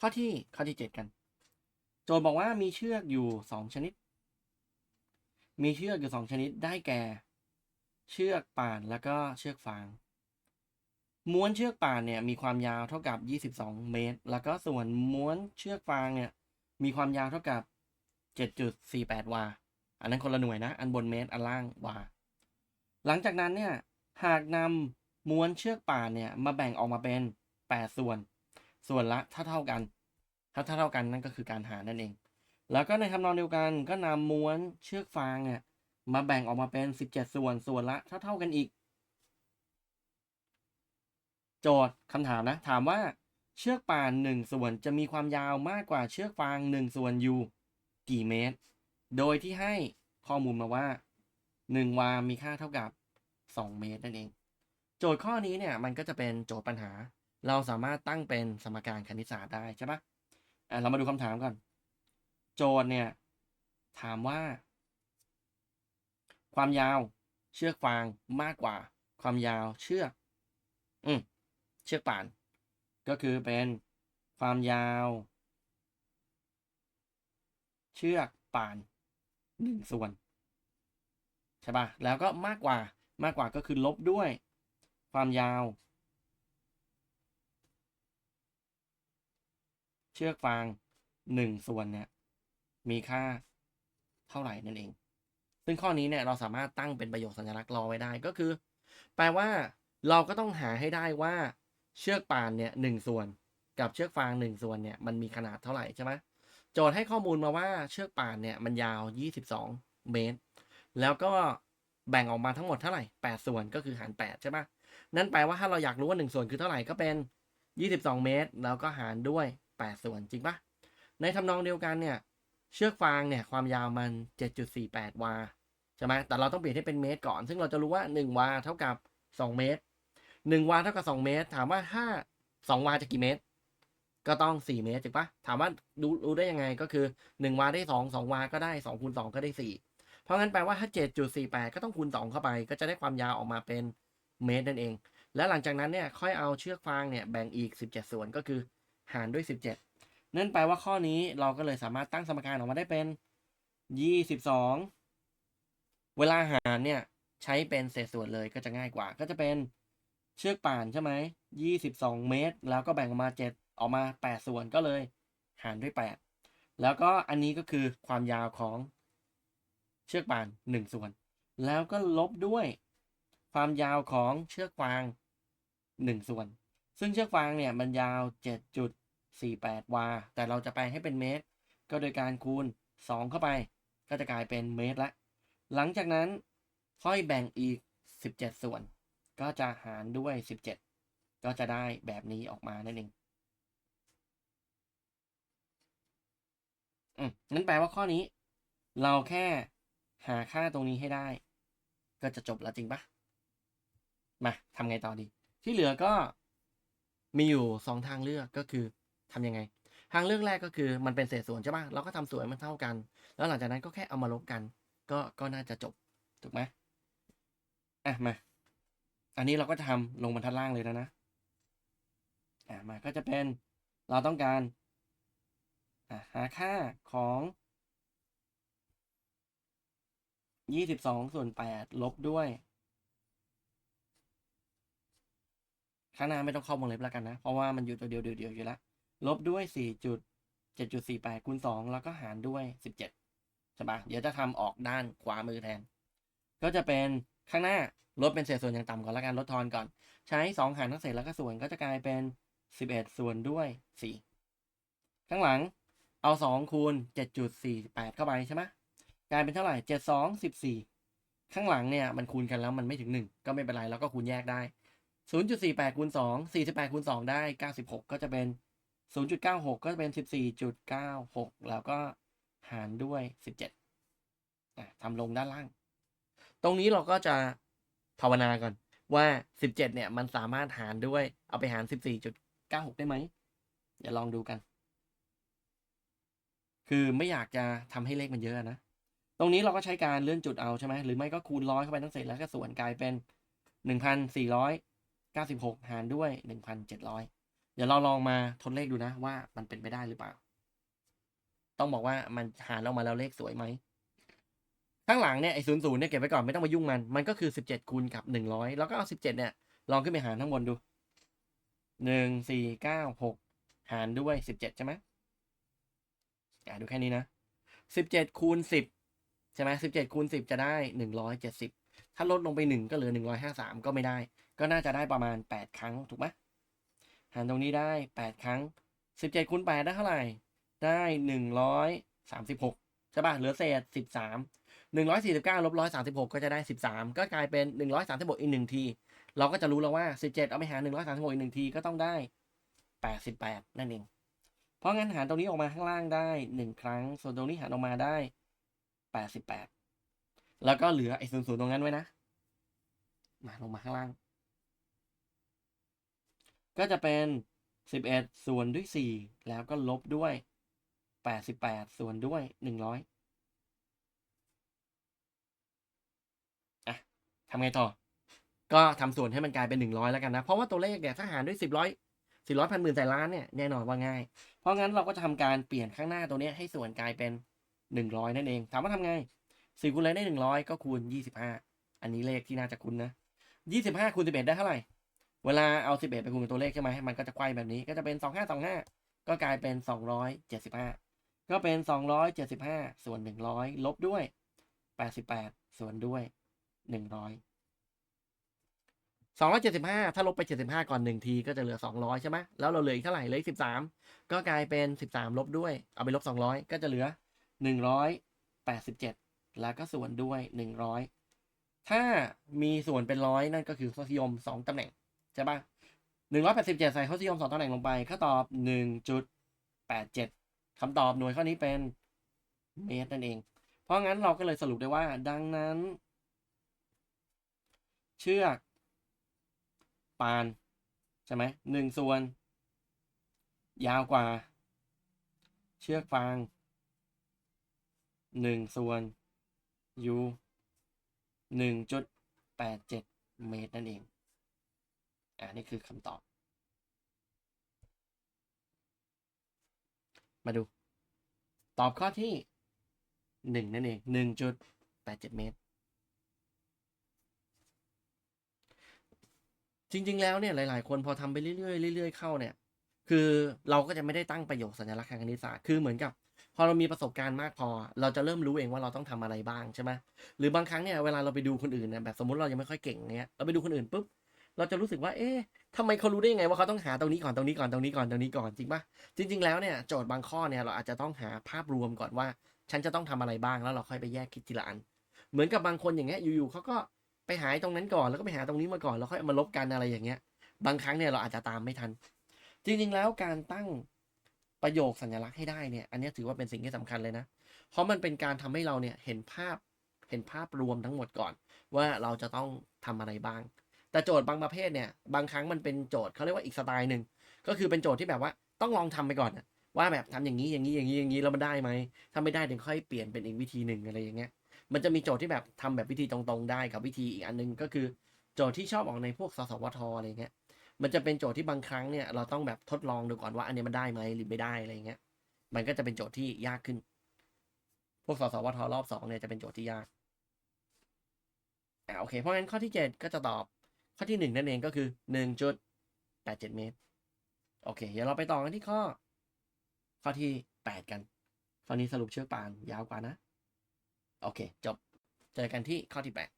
ข้อที่ข้อที่เจ็ดกัน โจทย์บอกว่ามีเชือกอยู่สองชนิด มีเชือกอยู่สองชนิดได้แก่ เชือกป่านแล้วก็เชือกฟาง ม้วนเชือกป่านเนี่ยมีความยาวเท่ากับ 22 เมตร แล้วก็ส่วนม้วนเชือกฟางเนี่ยมีความยาวเท่ากับ 7.48 วา อันนั้นคนละหน่วยนะ อันบนเมตร อันล่างวา หลังจากนั้นเนี่ย หากนำม้วนเชือกป่านเนี่ยมาแบ่งออกมาเป็น 8 ส่วน ส่วนละเท่าเท่ากันถ้าเท่ากันนั่นก็คือการหารนั่นเอง แล้วก็ในทำนองเดียวกันก็นำม้วนเชือกฟางเนี่ยมาแบ่งออกมาเป็น 17 ส่วนส่วนละเท่าเท่ากันอีก โจทย์คำถามนะ ถามว่าเชือกป่านหนึ่งส่วนจะมีความยาวมากกว่าเชือกฟางหนึ่งส่วนอยู่กี่เมตร โดยที่ให้ข้อมูลมาว่า 1 วามีค่าเท่ากับ 2 เมตรนั่นเอง โจทย์ข้อนี้เนี่ยมันก็จะเป็นโจทย์ปัญหา เราสามารถตั้งเป็นสมการคณิตศาสตร์ได้ใช่ปะอะเรามาดูคำถามก่อน โจทย์เนี่ย ถามว่า ความยาวเชือกฟางมากกว่า ความยาวเชือก อืมเชือกป่าน ก็คือเป็นความยาว เชือกป่านหนึ่งส่วนใช่ปะแล้วก็มากกว่ามากกว่าก็คือลบด้วย ความยาว ชือกฟางหนึ่งส่วนเนี่ยมีค่าเท่าไหร่นั่นเอง ซึ่งข้อนี้เนี่ยเราสามารถตั้งเป็นประโยคสัญลักษณ์รอไว้ได้ก็คือ แปลว่าเราก็ต้องหาให้ได้ว่าเชือกป่านเนี่ยหนึ่งส่วนกับเชือกฟางหนึ่งส่วนเนี่ยมันมีขนาดเท่าไหร่ใช่ไหมโจทย์ให้ข้อมูลมาว่าเชือกป่านเนี่ยมันยาว 22 เมตร แล้วก็แบ่งออกมาทั้งหมดเท่าไหร่ 8 ส่วนก็คือหาร 8 ใช่ปะนั่นแปลว่าถ้าเราอยากรู้ว่า 1 ส่วนคือเท่าไหร่ก็เป็น 22 เมตร แล้วก็หารด้วย 8 ส่วนจริงปะในทำนองเดียวกันเนี่ย เชือกฟางเนี่ยความยาวมัน 7.48 วาใช่ไหมแต่เราต้องเปลี่ยนให้เป็นเมตรก่อน ซึ่งเราจะรู้ว่า 1 วาเท่ากับ 2 เมตร 1 วาเท่ากับ 2 เมตร ถามว่าถ้า2วาจะกี่เมตร ก็ต้อง 4 เมตรถูกปะถามว่าดูรู้ได้ยังไงก็คือ 1 วาได้ 2 2 วาก็ได้2คูณ2ก็ได้ 4 เพราะงั้นแปลว่าถ้า 7.48 ก็ต้องคูณ 2 เข้าไป ก็จะได้ความยาวออกมาเป็นเมตรนั่นเอง และหลังจากนั้นเนี่ยค่อยเอาเชือกฟางเนี่ยแบ่งอีก 17 ส่วนก็คือ หารด้วย 17 นั่นแปลว่าข้อนี้เราก็เลยสามารถตั้งสมการออกมาได้เป็น 22 เวลาหารเนี่ยใช้เป็นเศษส่วนเลยก็จะง่ายกว่า ก็จะเป็นเชือกป่านใช่ไหม 22 เมตร แล้วก็แบ่งออกมา 7 ออกมา 8 ส่วนก็เลยหารด้วย 8 แล้วก็อันนี้ก็คือความยาวของเชือกป่าน 1 ส่วน แล้วก็ลบด้วยความยาวของเชือกฟาง 1 ส่วน ซึ่งเชือกฟางเนี่ยมันยาว 7 จุด 48 วา แต่เราจะแปลงให้เป็นเมตร ก็โดยการคูณ 2 เข้าไป ก็จะกลายเป็นเมตรละ หลังจากนั้นค่อยแบ่งอีก 17 ส่วน ก็จะหารด้วย 17 ก็จะได้แบบนี้ออกมานั่นเองอืมนั่นแปลว่าข้อนี้ เราแค่หาค่าตรงนี้ให้ได้ ก็จะจบแล้วจริงปะมาทำไงต่อดี ที่เหลือก็มีอยู่สองทางเลือกก็คือ ทำยังไง ทางเลือกแรกก็คือมันเป็นเศษส่วนใช่ปะเราก็ทำส่วนมันเท่ากัน แล้วหลังจากนั้นก็แค่เอามาลบกัน ก็ก็น่าจะจบถูกไหมอะมา อันนี้เราก็จะทำลงบรรทัดล่างเลยแล้วนะอะมาก็จะเป็นเราต้องการอะหาค่าของยี่สิบสองส่วนแปดลบด้วยข้างหน้าไม่ต้องเข้าวงเล็บแล้วกันนะ เพราะว่ามันอยู่ตัวเดียวเดียวอยู่แล้ว ลบด้วยสี่จุดเจ็ดจุดสี่แปดคูณสองแล้วก็หารด้วยสิบเจ็ดใช่ปะเดี๋ยวจะทำออกด้านขวามือแทน ก็จะเป็นข้างหน้าลดเป็นเศษส่วนอย่างต่ำก่อนแล้วกันลดทอนก่อน ใช้สองหารทั้งเศษแล้วก็ส่วนก็จะกลายเป็นสิบเอ็ดส่วนด้วยสี่ข้างหลังเอาสองคูณเจ็ดจุดสี่แปดเข้าไปใช่ไหมกลายเป็นเท่าไหร่เจ็ดสองสิบสี่ข้างหลังเนี่ยมันคูณกันแล้วมันไม่ถึงหนึ่งก็ไม่เป็นไร แล้วก็คูณแยกได้ 0.48คูณ2 48คูณ2ได้ 96 ก็จะเป็น 0.96 ก็จะเป็น 14.96 แล้วก็หารด้วย 17ทำลงด้านล่าง ตรงนี้เราก็จะภาวนาก่อนว่า 17 เนี่ย มันสามารถหารด้วย เอาไปหาร 14.96 ได้ไหมเดี๋ยวลองดูกัน คือไม่อยากจะทำให้เลขมันเยอะนะ ตรงนี้เราก็ใช้การเลื่อนจุดเอาใช่ไหม หรือไม่ก็คูณร้อยเข้าไปทั้งเศษแล้วก็ส่วนกลายเป็น 1,496 หารด้วย 1,700 เดี๋ยวเราลองมาทดเลขดูนะว่ามันเป็นไปได้หรือเปล่า ต้องบอกว่ามันหารออกมาแล้วเลขสวยไหมข้างหลังเนี่ยไอ้ศูนย์ศูนย์เนี่ยเก็บไว้ก่อนไม่ต้องมายุ่งมัน มันก็คือสิบเจ็ดคูณกับหนึ่งร้อยแล้วก็เอาสิบเจ็ดเนี่ยลองขึ้นไปหารข้งบนดูหนึ่งสี่เก้าหกหารด้วยสิบเจ็ดใช่ไหมอ่าดูแค่นี้นะสิบเจ็ดคูณสิบใช่ไหมสิบเจ็ดคูณสิบจะได้หนึ่งร้อยเจ็ดสิบถ้าลดลงไปหนึ่งก็เหลือหนึ่งร้อยห้าสามก็ไม่ได้ ก็น่าจะได้ประมาณแปดครั้งถูกไหม หารตรงนี้ได้แปดครั้งสิบเจ็ดคูณแปดได้เท่าไหร่ ได้หนึ่งร้อยสามสิบหกใช่ป่ะ เหลือเศษสิบสามหนึ่งร้อยสี่สิบเก้าลบร้อยสามสิบหกก็จะได้สิบสามก็กลายเป็นหนึ่งร้อยสามสิบหกอีกหนึ่งที เราก็จะรู้แล้วว่าสิบเอาไปหารหนึ่งร้อยสามสิบหกอีกหนึ่งทีก็ต้องได้แปดสิบแปดนั่นเอง เพราะงั้นหารตรงนี้ออกมาข้างล่างได้หนึ่งครั้ง ส่วนตรงนี้หารออกมาได้แปดสิบแล้วก็เหลือไอ้ศูนย์ตรงนั้นไว้นะ มาลงมาข้างล่าง ก็จะเป็นสิบเอ็ดส่วนด้วยสี่แล้วก็ลบด้วยแปดสิบแปดส่วนด้วยหนึ่งร้อยอะทำไงต่อ ก็ทำส่วนให้มันกลายเป็นหนึ่งร้อยแล้วกันนะ เพราะว่าตัวเลขเนี่ยถ้าหารด้วยสิบร้อยสิบร้อยพันหมื่นแสนล้านเนี่ยแน่นอนว่าง่าย เพราะงั้นเราก็จะทำการเปลี่ยนข้างหน้าตัวนี้ให้ส่วนกลายเป็นหนึ่งร้อยนั่นเอง ถามว่าทำไงสี่คูณอะไรได้หนึ่งร้อยก็คูณยี่สิบห้าอันนี้เลขที่น่าจะคุ้นนะยี่สิบห้าคูณสิบเอ็ดได้เท่าไหร่ เวลาเอาสิบเอ็ดไปคูณกับตัวเลขใช่ไหมมันก็จะไขว้แบบนี้ก็จะเป็นสองห้าสองห้าก็กลายเป็นสองร้อยเจ็ดสิบห้าก็เป็นสองร้อยเจ็ดสิบห้าส่วนหนึ่งร้อยลบด้วยแปดสิบแปดส่วนด้วยหนึ่งร้อยสองร้อยเจ็ดสิบห้าถ้าลบไปเจ็ดสิบห้าก่อนหนึ่งทีก็จะเหลือสองร้อยใช่ไหมแล้วเราเหลืออีกเท่าไหร่เหลืออีกสิบสามก็กลายเป็นสิบสามลบด้วย เอาไปลบสองร้อยก็จะเหลือหนึ่งร้อยแปดสิบเจ็ดแล้วก็ส่วนด้วยหนึ่งร้อยถ้ามีส่วนเป็นร้อยนั่นก็คือข้อนิยมสองตำแหน่ง ใช่ปะหนึ่งร้อยแปดสิบเจ็ดใส่ข้อนิยมสองตำแหน่งลงไปข้อตอบหนึ่งจุดแปดเจ็ดคำตอบหน่วยข้อนี้เป็นเมตรนั่นเอง เพราะงั้นเราก็เลยสรุปได้ว่า ดังนั้น เชือกปาน ใช่ไหมหนึ่งส่วน ยาวกว่า เชือกฟางหนึ่งส่วนยูหนึ่งจุดแปดเจ็ดเมตรนั่นเอง อ่านี่คือคำตอบ มาดู ตอบข้อที่หนึ่งนั่นเองหนึ่งจุดแปดเจ็ดเมตร จริง ๆ แล้วเนี่ย หลาย ๆ คนพอทำไปเรื่อยๆเรื่อยๆเข้าเนี่ย คือเราก็จะไม่ได้ตั้งประโยคสัญลักษณ์ทางคณิตศาสตร์คือเหมือนกับพอเรามีประสบการณ์มากพอ เราจะเริ่มรู้เองว่าเราต้องทำอะไรบ้างใช่ไหมหรือบางครั้งเนี่ยเวลาเราไปดูคนอื่นเนี่ยแบบสมมติเรายังไม่ค่อยเก่งเนี่ยเราไปดูคนอื่นปุ๊บ เราจะรู้สึกว่า เอ๊ะทำไมเขารู้ได้ยังไงว่าเขาต้องหาตรงนี้ก่อนตรงนี้ก่อนตรงนี้ก่อนตรงนี้ก่อนจริงปะจริง ๆ แล้วเนี่ยโจทย์บางข้อเนี่ยเราอาจจะต้องหาภาพรวมก่อนว่า ฉันจะต้องทำอะไรบ้างแล้วเราค่อยไปแยกคิดทีละอัน เหมือนกับบางคนอย่างเงี้ยอยู่ๆเขาก็ไปหาตรงนั้นก่อนแล้วก็ไปหาตรงนี้มาก่อนแล้วค่อยเอามาลบกันอะไรอย่างเงี้ย บางครั้งเนี่ยเราอาจจะตามไม่ทัน จริง ๆ แล้วการตั้งประโยคสัญลักษณ์ให้ได้เนี่ย อันนี้ถือว่าเป็นสิ่งที่สำคัญเลยนะ เพราะมันเป็นการทำให้เราเนี่ยเห็นภาพเห็นภาพรวมทั้งหมดก่อน ว่าเราจะต้องทำอะไรบ้าง แต่โจทย์บางประเภทเนี่ยบางครั้งมันเป็นโจทย์เขาเรียกว่าอีกสไตล์หนึ่งก็คือเป็นโจทย์ที่แบบว่าต้องลองทำไปก่อนว่าแบบทำอย่างนี้อย่างนี้อย่างนี้อย่างนี้แล้วมันได้ไหมถ้าไม่ได้เดี๋ยวค่อยเปลี่ยนเป็นอีกวิธีหนึ่งอะไรอย่างเงี้ยมันจะมีโจทย์ที่แบบทำแบบวิธีตรงๆได้กับวิธีอีกอันหนึงก็คือโจทย์ที่ชอบออกในพวกสสวทอะไรเงี้ยมันจะเป็นโจทย์ที่บางครั้งเนี่ยเราต้องแบบทดลองดูก่อนว่าอันนี้มันได้ไหมหรือไม่ได้อะไรเงี้ยมันก็จะเป็นโจทย์ที่ยากขึ้น พวกสสวทรอบสองเนี่ยจะเป็นโจทย์ที่ยากอ่าโอเค เพราะงั้นข้อที่เจ็ดก็จะตอบ ข้อที่หนึ่งนั่นเองก็คือหนึ่งจุดแปดเจ็ดเมตร โอเค เดี๋ยวเราไปต่อกันที่ข้อ ข้อที่แปดกันข้อนี้สรุปเชือกปานยาวกว่านะ โอเค จบ เจอกันที่ข้อที่แปด